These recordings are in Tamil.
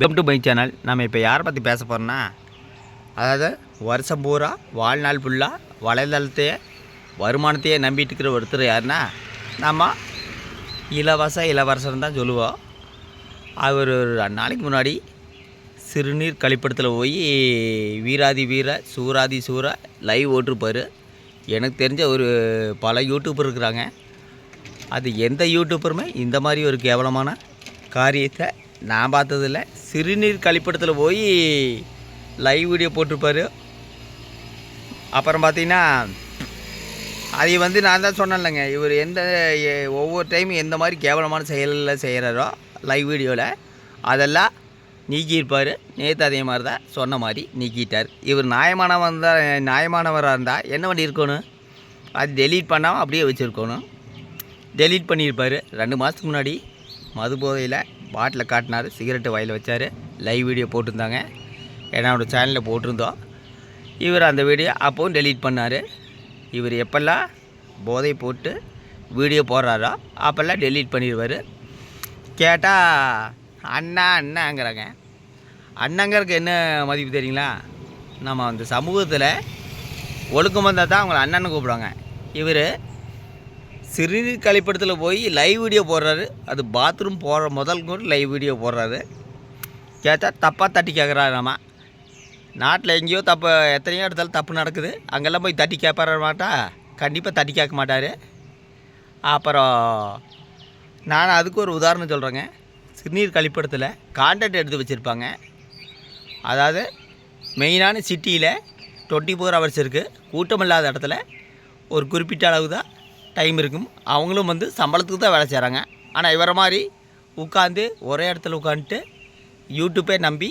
வெல்கம் டு மை சேனல் நம்ம இப்போ யாரை பற்றி பேச போகிறோன்னா அதாவது வருஷம் பூரா வாழ்நாள் ஃபுல்லாக வலைதளத்தையே வருமானத்தையே நம்பிட்டு இருக்கிற ஒருத்தர் யாருன்னா நம்ம இலவச இளவரசன் தான் சொல்லுவோம். அவர் ஒரு நாளைக்கு முன்னாடி சிறுநீர் கழிப்பிடத்தில் போய் வீராதி வீர சூராதி சூரா லைவ் ஓட்டிருப்பார். எனக்கு தெரிஞ்ச ஒரு பல யூடியூபர் இருக்கிறாங்க. அது எந்த யூடியூப்பருமே இந்த மாதிரி ஒரு கேவலமான காரியத்தை நான் பார்த்ததில்ல. சிறுநீர் கழிப்பிடத்தில் போய் லைவ் வீடியோ போட்டிருப்பார். அப்புறம் பார்த்தீங்கன்னா அதை வந்து நான் தான் சொன்னேன்லங்க இவர் எந்த ஒவ்வொரு டைம் எந்த மாதிரி கேவலமான செயலில் செய்கிறாரோ லைவ் வீடியோவில் அதெல்லாம் நீக்கியிருப்பார். நேற்று அதே மாதிரி தான் சொன்ன மாதிரி நீக்கிட்டார். இவர் நியாயமானவன் தான் நியாயமானவராக இருந்தால் என்ன பண்ணியிருக்கணும்? அது டெலீட் பண்ணாமல் அப்படியே வச்சுருக்கணும். டெலீட் பண்ணியிருப்பார். ரெண்டு மாதத்துக்கு முன்னாடி மது போதையில் பாட்டில் காட்டினார் சிகரெட்டு வாயில் வச்சார் லைவ் வீடியோ போட்டிருந்தாங்க. என்னோட சேனலில் போட்டிருந்தோம். இவர் அந்த வீடியோ அப்போவும் டெலீட் பண்ணார். இவர் எப்போல்லாம் போதை போட்டு வீடியோ போடுறாரோ அப்போல்லாம் டெலீட் பண்ணிடுவார் கேட்டால் அண்ணா அண்ணாங்கிறாங்க. அண்ணங்கிறதுக்கு என்ன மதிப்பு தெரியுங்களா? நம்ம அந்த சமூகத்தில் ஒழுக்கம் வந்தால் தான் அவங்கள அண்ணன்னு கூப்பிடுவாங்க. இவர் சிறுநீர் கழிப்பிடத்தில் போய் லைவ் வீடியோ போடுறாரு. அது பாத்ரூம் போடுற முதல் கூட லைவ் வீடியோ போடுறாரு. கேட்டால் தப்பாக தட்டி கேட்குறாரு நம்ம. நாட்டில் எங்கேயோ தப்பு எத்தனையோ இடத்துல தப்பு நடக்குது. அங்கெல்லாம் போய் தட்டி கேட்பார மாட்டா? கண்டிப்பாக தட்டி கேட்க மாட்டார். அப்புறம் நான் அதுக்கு ஒரு உதாரணம் சொல்கிறேங்க சிறுநீர் கழிப்பிடத்தில் கான்டாக்ட் எடுத்து வச்சுருப்பாங்க. அதாவது மெயினான சிட்டியில் டுவெண்ட்டி ஃபோர் ஹவர்ஸ் இருக்குது கூட்டம் இல்லாத இடத்துல ஒரு குறிப்பிட்ட அளவு தான் டைம் இருக்கும். அவங்களும் வந்து சம்பளத்துக்கு தான் வேலை செய்கிறாங்க ஆனால் இவரை மாதிரி உட்காந்து ஒரே இடத்துல உட்காந்துட்டு யூடியூப்பே நம்பி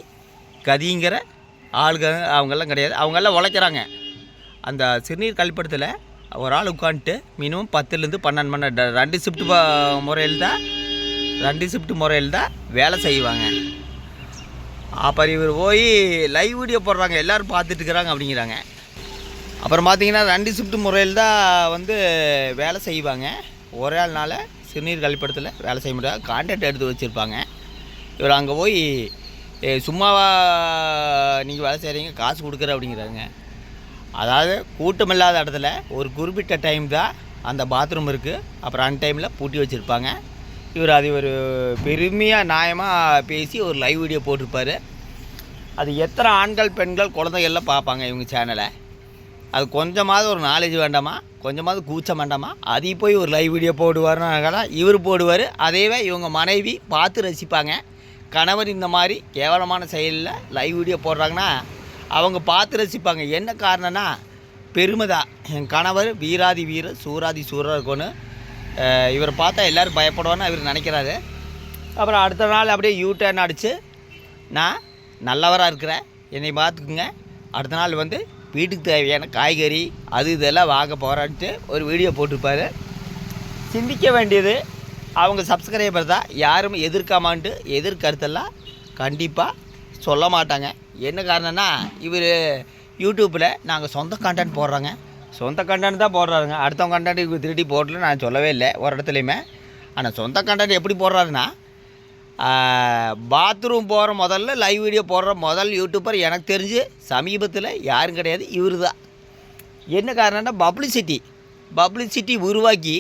கதிங்கிற ஆளுங்க அவங்கெல்லாம் கிடையாது. அவங்கெல்லாம் உழைக்கிறாங்க. அந்த சிறுநீர் கழிப்பிடத்தில் ஒரு ஆள் உட்காந்துட்டு மினிமம் பத்துலேருந்து பன்னெண்டு மணி நேரம் ரெண்டு ஷிஃப்ட் முறையில் தான் ரெண்டு ஷிஃப்ட் முறையில் தான் வேலை செய்வாங்க. அப்புறம் இவர் போய் லைவ் வீடியோ போடுறாங்க. எல்லோரும் பார்த்துட்டு இருக்கிறாங்க அப்படிங்கிறாங்க. அப்புறம் பார்த்தீங்கன்னா ரெண்டு ஷிஃப்ட் முறையில் தான் வந்து வேலை செய்வாங்க. ஒரே ஆள்னால சிறுநீர் கழிப்பிடத்தில் வேலை செய்ய முடியாது. கான்ட்ராக்ட் எடுத்து வச்சுருப்பாங்க. இவர் அங்கே போய் சும்மாவா நீங்கள் வேலை செய்கிறீங்க காசு கொடுக்குற அப்படிங்கிறாங்க அதாவது கூட்டம் இல்லாத இடத்துல ஒரு குறிப்பிட்ட டைம் தான் அந்த பாத்ரூம் இருக்குது அப்புறம் அன் டைமில் பூட்டி வச்சுருப்பாங்க. இவர் அது ஒரு பெருமையாக நியாயமாக பேசி ஒரு லைவ் வீடியோ போட்டிருப்பாரு. அது எத்தனை ஆண்கள் பெண்கள் குழந்தைகள் எல்லாம் பார்ப்பாங்க இவங்க சேனலை அது கொஞ்சமாவது ஒரு நாலேஜ் வேண்டாமா? கொஞ்சமாவது கூச்சம் வேண்டாமா? அதை போய் ஒரு லைவ் வீடியோ போடுவார்னு இவர் போடுவார். அதேவே இவங்க மனைவி பார்த்து ரசிப்பாங்க. கணவர் இந்த மாதிரி கேவலமான செயலில் லைவ் வீடியோ போடுறாங்கன்னா அவங்க பார்த்து ரசிப்பாங்க. என்ன காரணம்னா பெருமை தான். என் கணவர் வீராதி வீரர் சூராதி சூரா இருக்கணும் இவரை பார்த்தா எல்லோரும் பயப்படுவான்னு இவர் நினைக்கிறாரு. அப்புறம் அடுத்த நாள் அப்படியே யூ டர்ன் அடித்து நான் நல்லவராக இருக்கிறேன். என்னை பார்த்துக்குங்க. அடுத்த நாள் வந்து வீட்டுக்கு தேவையான காய்கறி அது இதெல்லாம் வாங்க போகிறான்ட்டு ஒரு வீடியோ போட்டிருப்பார். சிந்திக்க வேண்டியது அவங்க சப்ஸ்கிரைபர் தான். யாரும் எதிர்க்காமான்ட்டு எதிர்கருத்தெல்லாம் கண்டிப்பாக சொல்ல மாட்டாங்க. என்ன காரணம்னா இவர் யூடியூப்பில் நாங்கள் சொந்த கண்டென்ட் போடுறோங்க. சொந்த கண்டென்ட் தான் போடுறாருங்க. அடுத்தவங்க கண்டென்ட் இவர் திருடி போடல நான் சொல்லவே இல்லை ஒரு இடத்துலையுமே. ஆனால் சொந்த கண்டென்ட் எப்படி போடுறாருன்னா பாத்ரூம் போகிற முதல்ல லைவ் வீடியோ போடுற முதல் யூடியூப்பர் எனக்கு தெரிஞ்சு சமீபத்தில் யாரும் கிடையாது இவர் தான் என்ன காரணம்னா பப்ளிசிட்டி பப்ளிசிட்டி உருவாக்கி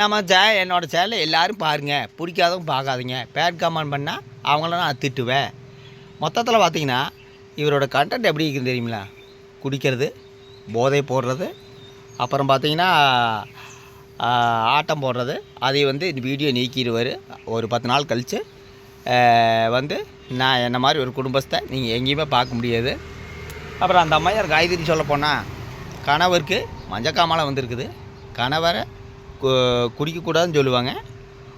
நம்ம சே என்னோடய சேனலை எல்லோரும் பாருங்கள் பிடிக்காதவங்க பார்க்காதீங்க. பேட் கமெண்ட் பண்ணால் அவங்கள நான் திட்டுவேன். மொத்தத்தில் பார்த்தீங்கன்னா இவரோட கண்டென்ட் எப்படி இருக்குன்னு தெரியுங்களா குடிக்கிறது போதை போடுறது அப்புறம் பார்த்தீங்கன்னா ஆட்டம் போடுறது அதை வந்து இந்த வீடியோ நீக்கிடுவார். ஒரு பத்து நாள் கழித்து வந்து நான் என்ன மாதிரி ஒரு குடும்பத்தை நீங்கள் எங்கேயுமே பார்க்க முடியாது. அப்புறம் அந்த அம்மையார் காயத்ரி சொல்ல போனால் கணவருக்கு மஞ்சக்காமலை வந்திருக்குது. கணவரை கு- குடிக்கக்கூடாதுன்னு சொல்லுவாங்க.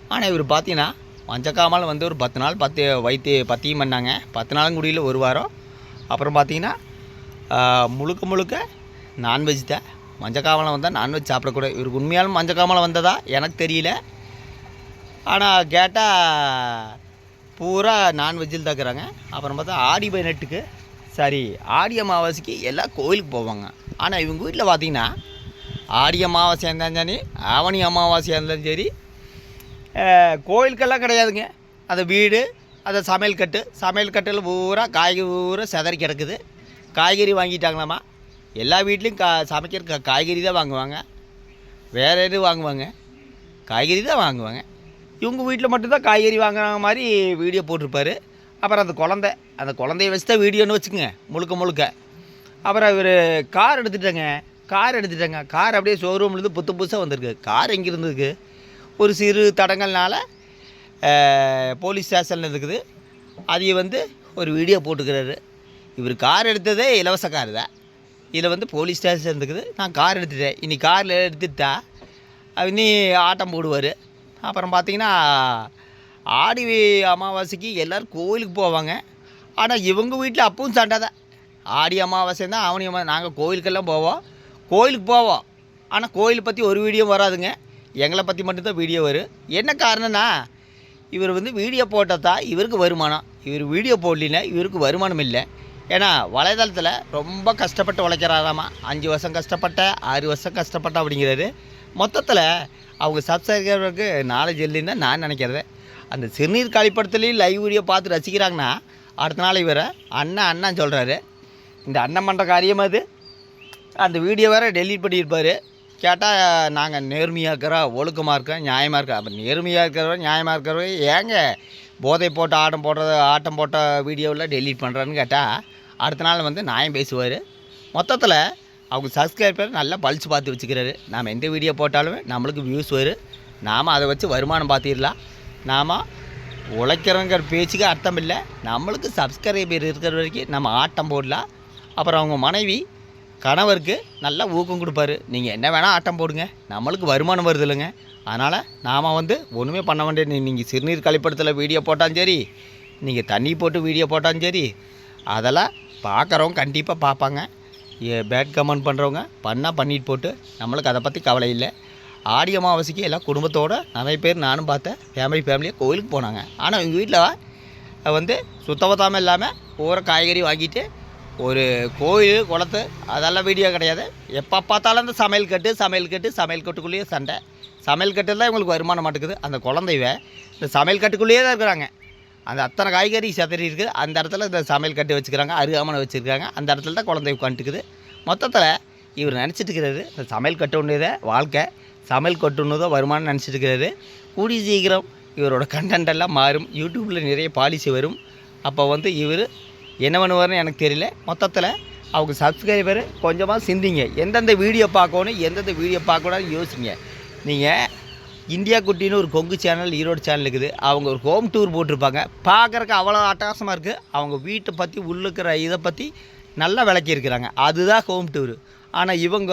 ஆனால் இவர் பார்த்தீங்கன்னா மஞ்சக்காமலை வந்து ஒரு பத்து நாள் பத்து வைத்து பத்தியும் பண்ணாங்க. பத்து நாளும் குடியில் ஒரு வாரம். அப்புறம் பார்த்தீங்கன்னா முழுக்க முழுக்க நான்வெஜ் தான். மஞ்சக்காமலை வந்தால் நான்வெஜ் சாப்பிடக்கூடாது. இவருக்கு உண்மையாலும் மஞ்சக்காமலை வந்ததா? எனக்கு தெரியல. ஆனால் கேட்டால் பூரா நான்வெஜ்ஜில் தாக்குறாங்க அப்புறம் பார்த்தா ஆடி பதினெட்டுக்கு சரி ஆடி அமாவாசைக்கு எல்லாம் கோயிலுக்கு போவாங்க. ஆனால் இவங்க வீட்டில் பார்த்தீங்கன்னா ஆடி அமாவாசையாக இருந்தாலும் சரி ஆவணி அமாவாசையாக இருந்தாலும் சரி கோயிலுக்கெல்லாம் கிடையாதுங்க. அந்த வீடு அந்த சமையல் கட்டு சமையல் கட்டில் பூரா காய்கறி பூரா செதறி கிடக்குது. காய்கறி வாங்கிட்டாங்களாம்மா எல்லா வீட்லேயும் கா சமைக்கிற காய்கறி தான் வாங்குவாங்க. வேறு எது வாங்குவாங்க? காய்கறி தான் வாங்குவாங்க. இவங்க வீட்டில் மட்டும்தான் காய்கறி வாங்குற மாதிரி வீடியோ போட்டிருப்பாரு. அப்புறம் அந்த குழந்த அந்த குழந்தைய வச்சு தான் வீடியோன்னு வச்சுக்கோங்க முழுக்க முழுக்க. அப்புறம் இவர் கார் எடுத்துட்டாங்க கார் எடுத்துட்டாங்க. கார் அப்படியே ஷோரூம்லேருந்து புத்து புதுசாக வந்திருக்கு. கார் எங்கே இருந்திருக்கு? ஒரு சிறு தடங்கள்னால போலீஸ் ஸ்டேஷனில் இருக்குது. அதையே வந்து ஒரு வீடியோ போட்டுக்கிறாரு. இவர் கார் எடுத்ததே இலவச கார் தான். இதில் வந்து போலீஸ் ஸ்டேஷன் இருக்குது. நான் கார் எடுத்துட்டேன். இனி காரில் எடுத்துட்டா இனி ஆட்டம் போடுவார். அப்புறம் பார்த்திங்கன்னா ஆடி அமாவாசைக்கு எல்லோரும் கோயிலுக்கு போவாங்க. ஆனால் இவங்க வீட்டில் அப்பவும் சண்டை தான். ஆடி அமாவாசை தான் ஆவணி அமாவாசை நாங்கள் கோயிலுக்கெல்லாம் போவோம். கோயிலுக்கு போவோம். ஆனால் கோயிலை பற்றி ஒரு வீடியோ வராதுங்க. எங்களை பற்றி மட்டும்தான் வீடியோ வரும். என்ன காரணம்னா இவர் வந்து வீடியோ போட்டால் தான் இவருக்கு வருமானம். இவர் வீடியோ போடலின்னா இவருக்கு வருமானம் இல்லை. ஏன்னா வலைதளத்தில் ரொம்ப கஷ்டப்பட்டு உழைக்கிறாராமா. அஞ்சு வருஷம் கஷ்டப்பட்ட ஆறு வருஷம் கஷ்டப்பட்ட அப்படிங்கிறாரு. மொத்தத்தில் அவங்க சப்ஸ்கிரைபருக்கு நாலேஜ் இல்லைன்னு நான் நினைக்கிறது. அந்த சிறுநீர் கழிப்படத்துலேயும் லைவ் வீடியோ பார்த்து ரசிக்கிறாங்கன்னா அடுத்த நாள் இவரை அண்ணன் அண்ணன் சொல்கிறாரு இந்த அண்ணன் பண்ணுற காரியம் அது. அந்த வீடியோ வேறு டெலிட் பண்ணியிருப்பார். கேட்டால் நாங்கள் நேர்மையாக இருக்கிறோம் ஒழுக்கமாக இருக்கோம் நியாயமாக இருக்கோம் அப்போ நேர்மையாக இருக்கிறவர் நியாயமாக இருக்கிறவர் ஏங்க போதை போட்டு ஆட்டம் போடுறது ஆட்டம் போட்ட வீடியோவில் டெலீட் பண்ணுறான்னு கேட்டால் அடுத்த நாள் வந்து நியாயம் பேசுவார். மொத்தத்தில் அவங்க சப்ஸ்கிரைபர் நல்லா பழிச்சு பார்த்து வச்சுக்கிறாரு. நாம் எந்த வீடியோ போட்டாலுமே நம்மளுக்கு வியூஸ் வரும். நாம் அதை வச்சு வருமானம் பார்த்திடலாம். நாம் உழைக்கிறோங்கிற பேச்சுக்கு அர்த்தம் இல்லை. நம்மளுக்கு சப்ஸ்கிரைபர் இருக்கிற வரைக்கும் நம்ம ஆட்டம் போடலாம். அப்புறம் அவங்க மனைவி கணவருக்கு நல்லா ஊக்கம் கொடுப்பாரு. நீங்கள் என்ன வேணால் ஆட்டம் போடுங்க. நம்மளுக்கு வருமானம் வருது இல்லைங்க. அதனால் நாம் வந்து ஒன்றுமே பண்ண வேண்டிய நீங்கள் சிறுநீர் கழிப்படத்தில் வீடியோ போட்டாலும் சரி நீங்கள் தண்ணி போட்டு வீடியோ போட்டாலும் சரி அதெல்லாம் பார்க்குறவங்க கண்டிப்பாக பார்ப்பாங்க. பேட் கமெண்ட் பண்ணுறவங்க பண்ணால் பண்ணிட்டு போட்டு நம்மளுக்கு அதை பற்றி கவலை இல்லை. ஆடி அமாவாசைக்கு எல்லாம் குடும்பத்தோடு நிறைய பேர் நானும் பார்த்தேன். ஃபேமிலி ஃபேமிலியாக கோயிலுக்கு போனாங்க. ஆனால் எங்கள் வீட்டில் வந்து சுத்தபத்தாமல் இல்லாமல் பூரா காய்கறி வாங்கிட்டு ஒரு கோயில் குளத்து அதெல்லாம் வீடியோ கிடையாது. எப்போ பார்த்தாலும் அந்த சமையல் கட்டு சமையல் கட்டு சமையல் கட்டுக்குள்ளேயே சண்டை. சமையல் கட்டில் தான் இவங்களுக்கு வருமானம் மாட்டேங்குது அந்த குழந்தைவ இந்த சமையல் கட்டுக்குள்ளேயே தான் இருக்கிறாங்க. அந்த அத்தனை காய்கறி செதறி இருக்குது. அந்த இடத்துல இந்த சமையல் கட்டி வச்சுக்கிறாங்க அருகாமனை வச்சுருக்காங்க. அந்த இடத்துல தான் குழந்தை உட்காந்துக்குது. மொத்தத்தில் இவர் நினச்சிட்டு இருக்கிறாரு இந்த சமையல் கட்டு வாழ்க்கை. சமையல் கட்டு வருமானம் நினச்சிட்டு இருக்கிறாரு. கூடி சீக்கிரம் இவரோட கண்டென்ட் எல்லாம் மாறும். யூடியூப்பில் நிறைய பாலிசி வரும். அப்போ வந்து இவர் என்ன பண்ணுவார்னு எனக்கு தெரியல. மொத்தத்தில் அவங்க சப்ஸ்கிரைபர் கொஞ்சமாக சிந்திங்க. எந்தெந்த வீடியோ பார்க்கணும் எந்தெந்த வீடியோ பார்க்கணும்னு யோசிங்க. நீங்கள் இந்தியா குட்டின்னு ஒரு கொங்கு சேனல் ஈரோடு சேனல் இருக்குது. அவங்க ஒரு ஹோம் டூர் போட்டிருப்பாங்க. பார்க்குறக்கு அவ்வளோ அட்டகாசமாக இருக்குது அவங்க வீட்டை பற்றி உள்ளுக்கிற இதை பற்றி நல்லா விளக்கியிருக்கிறாங்க. அதுதான் ஹோம் டூரு ஆனால் இவங்க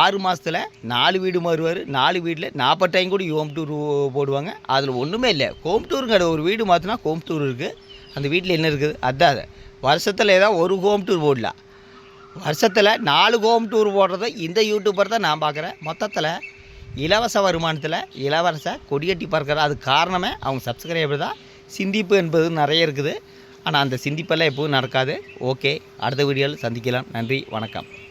ஆறு மாதத்தில் நாலு வீடு மாறுவார். நாலு வீட்டில் நாற்பத்தையும் கூட ஹோம் டூர் போடுவாங்க. அதில் ஒன்றுமே இல்லை. ஹோம் டூருங்கிற ஒரு வீடு மாற்றினா ஹோம் டூர் இருக்குது அந்த வீட்டில் என்ன இருக்குது? அதான் வருஷத்தில் ஏதாவது ஒரு ஹோம் டூர் போடலாம். வருஷத்தில் நாலு ஹோம் டூர் போடுறத இந்த யூடியூப்பர் தான் நான் பார்க்குறேன். மொத்தத்தில் இலவச வருமானத்தில் இலவச கொடியட்டி பார்க்குற அது காரணமே அவங்க சப்ஸ்கிரைபர் தான். சிந்திப்பு என்பது நிறைய இருக்குது. ஆனால் அந்த சிந்திப்பெல்லாம் எப்போதும் நடக்காது. ஓகே அடுத்த வீடியோவில் சந்திக்கலாம். நன்றி வணக்கம்.